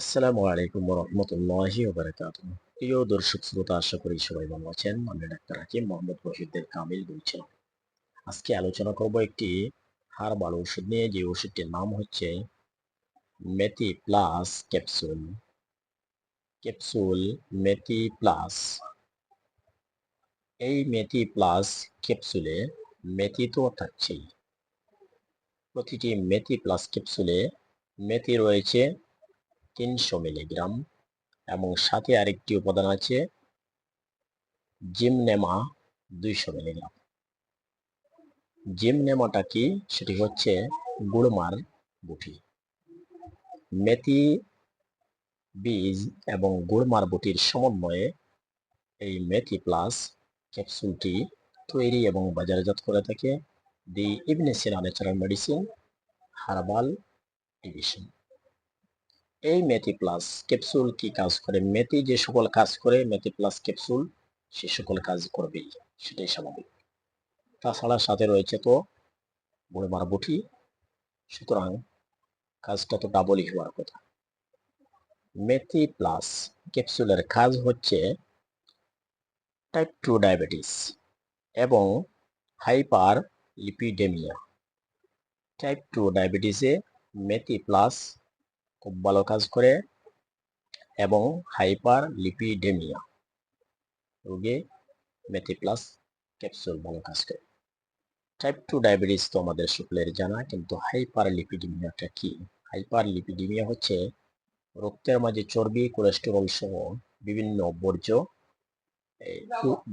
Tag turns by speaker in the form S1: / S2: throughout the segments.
S1: আসসালামু আলাইকুম রহমতুল্লাহি ওবারাকাতুহ। প্রিয় দর্শক শ্রোতা, আশা করি সবাই ভালো আছেন। আমি ডাক্তার হাকিম মোহাম্মদ রশিদের কামিল বলছিলাম আজকে আলোচনা করব একটি হারবাল ওষুধ নিয়ে। যে ওষুধটির নাম হচ্ছে Methi plus capsule. Capsule Methi plus এই মেথি প্লাস ক্যাপসুলে মেথি তো থাকছেই। প্রতিটি মেথি প্লাস ক্যাপসুলে মেথি রয়েছে। তিনশো মিলিগ্রাম এবং সাথে আরেকটি উপাদান আছে জিমনেমা দুইশো মিলিগ্রাম। জিমনেমাটা কি? সেটি হচ্ছে গুড়মার বুটি। মেথি, বীজ এবং গুড়মার বুটির সমন্বয়ে এই মেথি প্লাস ক্যাপসুলটি তৈরি এবং বাজারজাত করে থাকে the Ibn Sina natural medicine herbal division এই মেথি প্লাস ক্যাপসুল কি কাজ করে? মেথি যে সকল কাজ করে মেথি প্লাস ক্যাপসুল সে সকল কাজ করবেই, সেটাই স্বাভাবিক। তাছাড়া সাথে রয়েছে তো বুড়ো বুটি সুতরাং কাজটা তো ডাবলই হওয়ার কথা। মেথি প্লাস ক্যাপসুলের কাজ হচ্ছে টাইপ টু ডায়াবেটিস এবং হাইপার লিপিডেমিয়া টাইপ টু ডায়াবেটিসে মেথি প্লাস খুব ভালো কাজ করে এবং হাইপার লিপিডেমিয়া, রোগে মেথি প্লাস ক্যাপসুল ভালো কাজ করে। টাইপ টু ডায়াবেটিস তো আমাদের সকলের জানা, কিন্তু হাইপার লিপিডেমিয়াটা কি? হাইপার লিপিডেমিয়া হচ্ছে রক্তের মাঝে চর্বি কোলেস্টেরল সহ বিভিন্ন বর্জ্য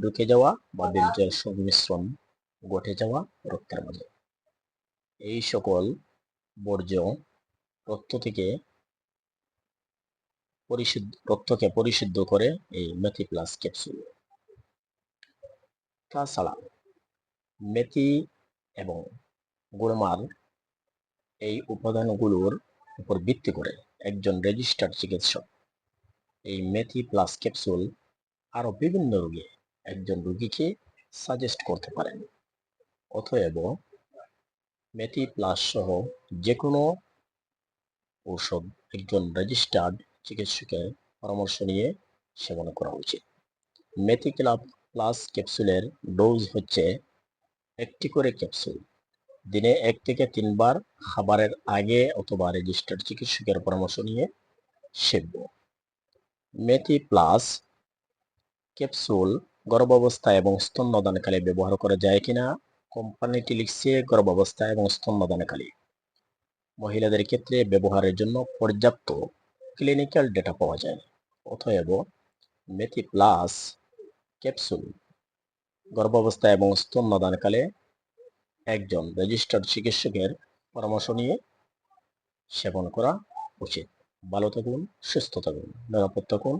S1: ঢুকে যাওয়া বা বীর্যের সংমিশ্রণ ঘটে যাওয়া রক্তের মাঝে। এই সকল বর্জ্য রক্ত থেকে পরিশুদ্ধ রক্তকে পরিশুদ্ধ করে এই মেথি প্লাস ক্যাপসুল। তাছাড়া মেথি এবং গুড়মার এই উপাদানগুলোর উপর ভিত্তি করে একজন রেজিস্টার্ড চিকিৎসক এই মেথি প্লাস ক্যাপসুল আরও বিভিন্ন রোগে একজন রোগীকে সাজেস্ট করতে পারেন। অতএব মেথি প্লাস সহ যে কোনো ঔষধ একজন রেজিস্টার্ড চিকিৎসকের পরামর্শ নিয়ে সেবন করা উচিত। মেথি ক্লাব প্লাস ক্যাপসুলের ডোজ হচ্ছে একটি করে ক্যাপসুল। দিনে এক থেকে তিনবার খাবারের আগে অথবা রেজিস্টার্ড চিকিৎসকের পরামর্শ নিয়ে সেবব মেথি প্লাস ক্যাপসুল গর্ভাবস্থা এবং স্তন্যদানকালে ব্যবহার করা যায় কিনা? কোম্পানিটি লিখছে গর্ভাবস্থা এবং স্তন্যদানকালে। মহিলাদের ক্ষেত্রে ব্যবহারের জন্য পর্যাপ্ত ক্লিনিক্যাল ডেটা পাওয়া যায়। অতএব মেথি প্লাস ক্যাপসুল গর্ভাবস্থা এবং স্তন্যদানকালে একজন রেজিস্টার্ড চিকিৎসকের পরামর্শ নিয়ে সেবন করা উচিত। ভালো থাকুন, সুস্থ থাকুন, নিরাপদ থাকুন।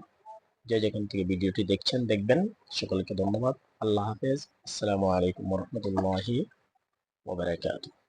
S1: যে যেখান থেকে ভিডিওটি দেখছেন, দেখবেন। সকলকে ধন্যবাদ। আল্লাহ হাফেজ। আসসালামু আলাইকুম রহমতুল্লাহি ওবরাকাতুহ